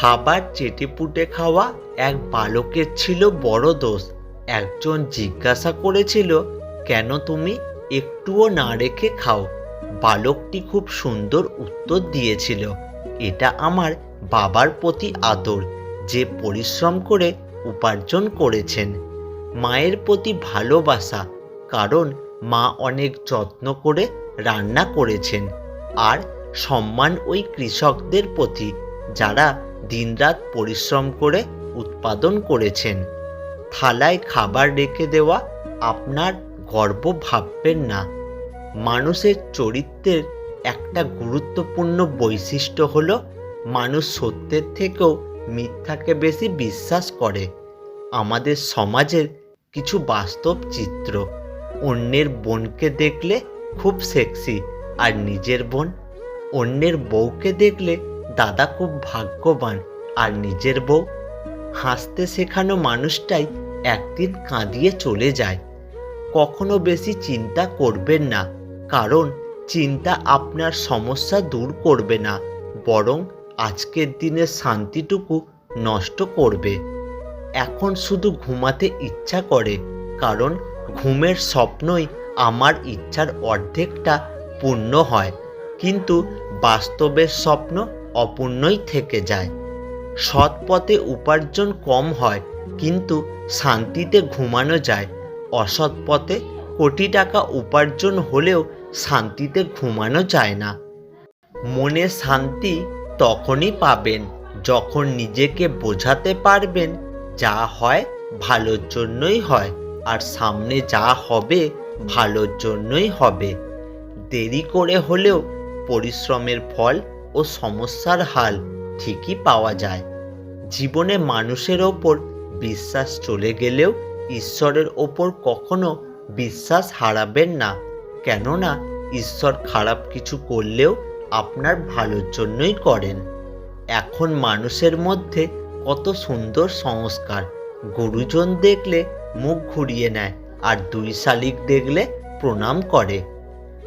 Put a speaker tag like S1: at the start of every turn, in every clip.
S1: খাবার চেটেপুটে খাওয়া এক বালকের ছিল বড় দোষ। একজন জিজ্ঞাসা করেছিল, কেন তুমি একটুও না রেখে খাও? বালকটি খুব সুন্দর উত্তর দিয়েছিল, এটা আমার বাবার প্রতি আদর, যে পরিশ্রম করে উপার্জন করেছেন। মায়ের প্রতি ভালোবাসা, কারণ মা অনেক যত্ন করে রান্না করেছেন। আর সম্মান ওই কৃষকদের প্রতি, যারা দিনরাত পরিশ্রম করে উৎপাদন করেছেন। থালায় খাবার রেখে দেওয়া আপনার গর্ব ভাববেন না। মানুষের চরিত্রের একটা গুরুত্বপূর্ণ বৈশিষ্ট্য হলো, মানুষ সত্যের থেকেও মিথ্যাকে বেশি বিশ্বাস করে। আমাদের সমাজের কিছু বাস্তব চিত্র, অন্যের বোনকে দেখলে খুব সেক্সি আর নিজের বোন অন্যের বউকে দেখলে দাদা খুব ভাগ্যবান আর নিজের বউ। হাসতে শেখানো মানুষটাই একদিন কাঁদিয়ে চলে যায়। কখনো বেশি চিন্তা করবেন না, কারণ চিন্তা আপনার সমস্যা দূর করবে না, বরং আজকের দিনের শান্তিটুকু নষ্ট করবে। এখন শুধু ঘুমাতে ইচ্ছা করে, কারণ ঘুমের স্বপ্নই আমার ইচ্ছার অর্ধেকটা পূর্ণ হয়। কিন্তু বাস্তবের স্বপ্ন অপূর্ণই থেকে যায়। সৎ পথে উপার্জন কম হয়, কিন্তু শান্তিতে ঘুমানো যায়। অসৎ পথে কোটি টাকা উপার্জন হলেও শান্তিতে ঘুমানো যায় না। মনে শান্তি তখনই পাবেন, যখন নিজেকে বোঝাতে পারবেন যা হয় ভালোর জন্যই হয়, আর সামনে যা হবে ভালোর জন্যই হবে। দেরি করে হলেও পরিশ্রমের ফল ও সমস্যার হাল ঠিকই পাওয়া যায়। জীবনে মানুষের ওপর বিশ্বাস চলে গেলেও ঈশ্বরের ওপর কখনো বিশ্বাস হারাবেন না। কেননা ঈশ্বর খারাপ কিছু করলেও আপনার ভালোর জন্যই করেন। এখন মানুষের মধ্যে কত সুন্দর সংস্কার। গুরুজন দেখলে মুখ ঘুরিয়ে নেয় আর দুই শালিক দেখলে প্রণাম করে।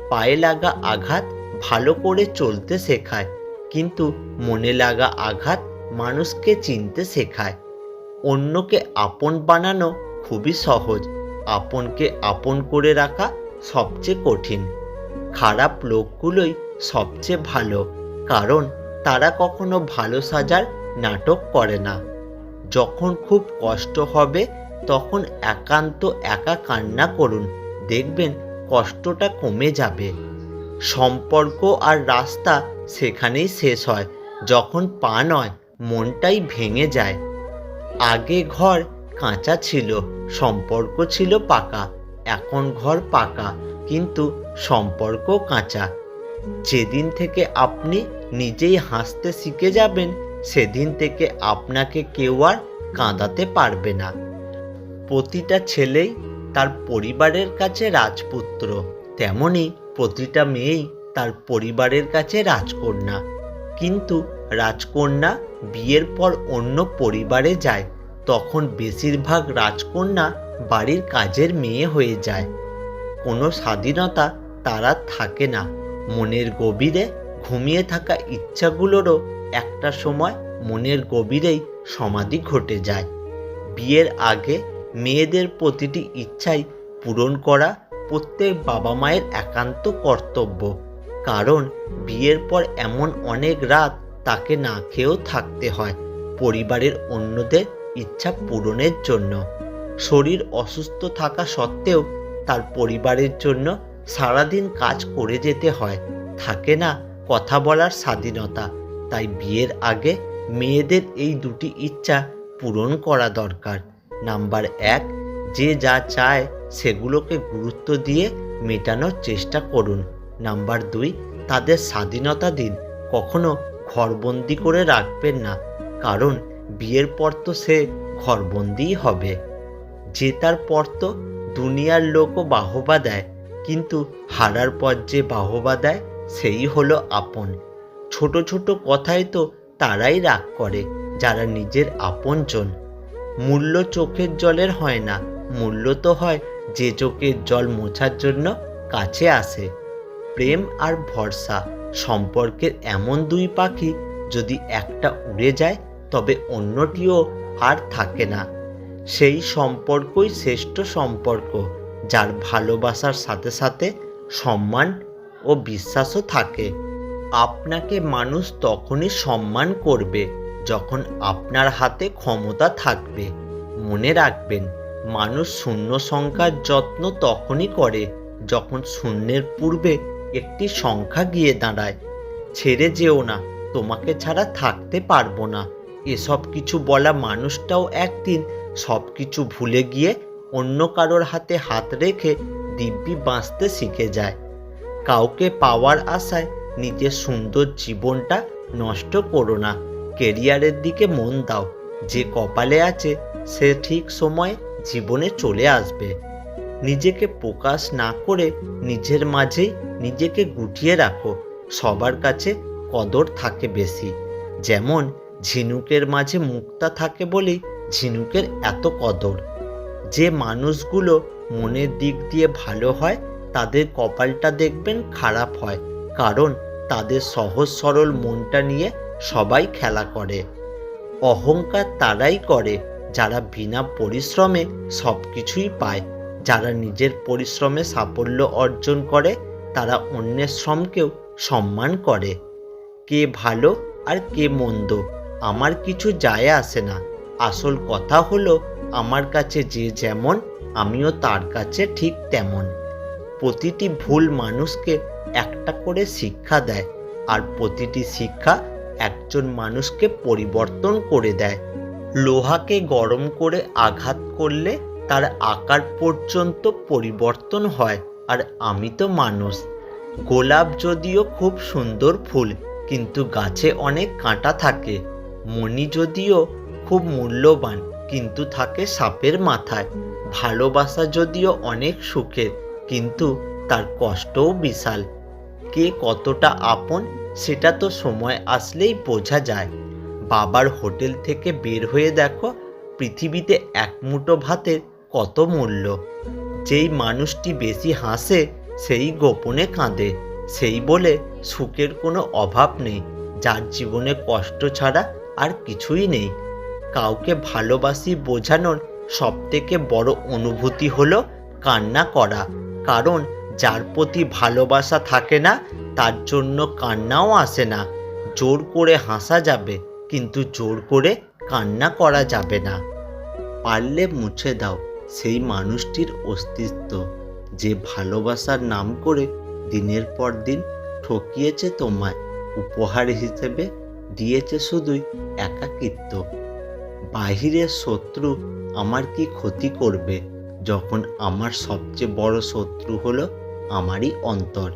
S1: পায়ে লাগা আঘাত ভালো করে চলতে শেখায়। কিন্তু মনে লাগা আঘাত মানুষকে চিনতে শেখায়। অন্যকে আপন বানানো খুবই সহজ। আপনকে আপন করে রাখা সবচেয়ে কঠিন। খারাপ লোকগুলোই সবচেয়ে ভালো, কারণ তারা কখনো ভালো সাজার নাটক করে না। যখন খুব কষ্ট হবে, তখন একান্ত একা কান্না করুন। দেখবেন কষ্টটা কমে যাবে। সম্পর্ক আর রাস্তা সেখানেই শেষ হয়। যখন পা নয়, মনটাই ভেঙে যায়। আগে ঘর কাঁচা ছিল, সম্পর্ক ছিল পাকা। এখন ঘর পাকা, কিন্তু সম্পর্ক কাঁচা। যেদিন থেকে আপনি নিজেই হাসতে শিখে যাবেন, সেদিন থেকে আপনাকে কেউ আর কাঁদাতে পারবে না। প্রতিটা ছেলেই তার পরিবারের কাছে রাজপুত্র, তেমনি প্রতিটা মেয়েই তার পরিবারের কাছে রাজকন্যা। কিন্তু রাজকন্যা বিয়ের পর অন্য পরিবারে যায়। তখন বেশিরভাগ রাজকন্যা বাড়ির কাজের মেয়ে হয়ে যায়। কোনো স্বাধীনতা তারা থাকে না। মনের গভীরে ঘুমিয়ে থাকা ইচ্ছাগুলোরও একটা সময় মনের গভীরেই সমাধি ঘটে যায়। বিয়ের আগে মেয়েদের প্রতিটি ইচ্ছাই পূরণ করা প্রত্যেক বাবা মায়ের একান্ত কর্তব্য। কারণ বিয়ের পর এমন অনেক রাত তাকে না খেয়েও থাকতে হয় পরিবারের অন্যদের ইচ্ছা পূরণের জন্য। শরীর অসুস্থ থাকা সত্ত্বেও তার পরিবারের জন্য সারাদিন কাজ করে যেতে হয়। থাকে না কথা বলার স্বাধীনতা। তাই বিয়ের আগে মেয়েদের এই দুটি ইচ্ছা পূরণ করা দরকার। নাম্বার এক, যে যা চায় সেগুলোকে গুরুত্ব দিয়ে মেটানোর চেষ্টা করুন। নাম্বার দুই, তাদের স্বাধীনতা দিন। কখনো ঘরবন্দি করে রাখবেন না, কারণ বিয়ের পর তো সে ঘরবন্দিই হবে। জেতার পর তো দুনিয়ার লোকও বাহবা দেয়, কিন্তু হারার পর যে বাহবা দেয়, সেই হলো আপন। ছোট ছোট কথাই তো তারাই রাগ করে, যারা নিজের আপন আপনজন। মূল্য চোখের জলের হয় না, মূল্য তো হয় যে চোখের জল মোছার জন্য কাছে আসে। প্রেম আর ভরসা সম্পর্কের এমন দুই পাখি যদি একটা উড়ে যায়, তবে অন্যটিও আর থাকে না। সেই সম্পর্কই শ্রেষ্ঠ সম্পর্ক, যার ভালোবাসার সাথে সাথে সম্মান ও বিশ্বাসও থাকে। আপনাকে মানুষ তখনই সম্মান করবে যখন আপনার হাতে ক্ষমতা থাকবে। মনে রাখবেন, মানুষ শূন্য সংখ্যার যত্ন তখনই করে যখন শূন্যের পূর্বে একটি সংখ্যা গিয়ে দাঁড়ায়। ছেড়ে যেও না, তোমাকে ছাড়া থাকতে পারব না। এসব কিছু বলা মানুষটাও একদিন সব কিছু ভুলে গিয়ে অন্য কারোর হাতে হাত রেখে দিব্যি বাঁচতে শিখে যায়। কাউকে পাওয়ার আশায় নিজের সুন্দর জীবনটা নষ্ট করো না। কেরিয়ারের দিকে মন দাও, যে কপালে আছে সে ঠিক সময় জীবনে চলে আসবে। নিজেকে প্রকাশ না করে নিজের মাঝেই নিজেকে গুটিয়ে রাখো। সবার কাছে কদর থাকে বেশি। যেমন, ঝিনুকের মাঝে মুক্তা থাকে বলেই ঝিনুকের এত কদর। যে মানুষগুলো মনের দিক দিয়ে ভালো হয়, তাদের কপালটা দেখবেন খারাপ হয়, কারণ তাদের সহজ সরল মনটা নিয়ে সবাই খেলা করে। অহংকার তারাই করে, যারা বিনা পরিশ্রমে সব কিছুই পায়, যারা নিজের পরিশ্রমে সাফল্য অর্জন করে তারা অন্যের শ্রমকেও সম্মান করে। কে ভালো আর কে মন্দ, আমার কিছু যায় আসে না। আসল কথা হলো, আমার কাছে যে যেমন, আমিও তার কাছে ঠিক তেমন। প্রতিটি ভুল মানুষকে একটা করে শিক্ষা দেয়, আর প্রতিটি শিক্ষা একজন মানুষকে পরিবর্তন করে দেয়। লোহাকে গরম করে আঘাত করলে তার আকার পর্যন্ত পরিবর্তন হয়। আর আমি তো মানুষ। গোলাপ যদিও খুব সুন্দর ফুল, কিন্তু গাছে অনেক কাঁটা থাকে। মণি যদিও খুব মূল্যবান, কিন্তু থাকে সাপের মাথায়। ভালোবাসা যদিও অনেক সুখের, কিন্তু তার কষ্টও বিশাল। কে কতটা আপন, সেটা তো সময় আসলেই বোঝা যায়। বাবার হোটেল থেকে বের হয়ে দেখো, পৃথিবীতে এক মুঠো ভাতের কত মূল্য। যেই মানুষটি বেশি হাসে, সেই গোপনে কাঁদে। সেই বলে সুখের কোনো অভাব নেই, যার জীবনে কষ্ট ছাড়া আর কিছুই নেই। কাউকে ভালোবাসি বোঝানোর সবথেকে বড় অনুভূতি হলো কান্না করা, কারণ যার প্রতি ভালোবাসা থাকে না, তার জন্য কান্নাও আসে না। জোর করে হাসা যাবে, কিন্তু জোর করে কান্না করা যাবে না। পারলে মুছে দাও। সেই মানুষটির অস্তিত্ব যে ভালোবাসার নাম করে দিনের পর দিন ঠকিয়েছে তোমায়, উপহার হিসেবে দিয়েছে শুধুই একাকিত্ব। বাহিরের শত্রু আমার কি ক্ষতি করবে? যখন আমার সবচেয়ে বড় শত্রু হলো আমারই অন্তর।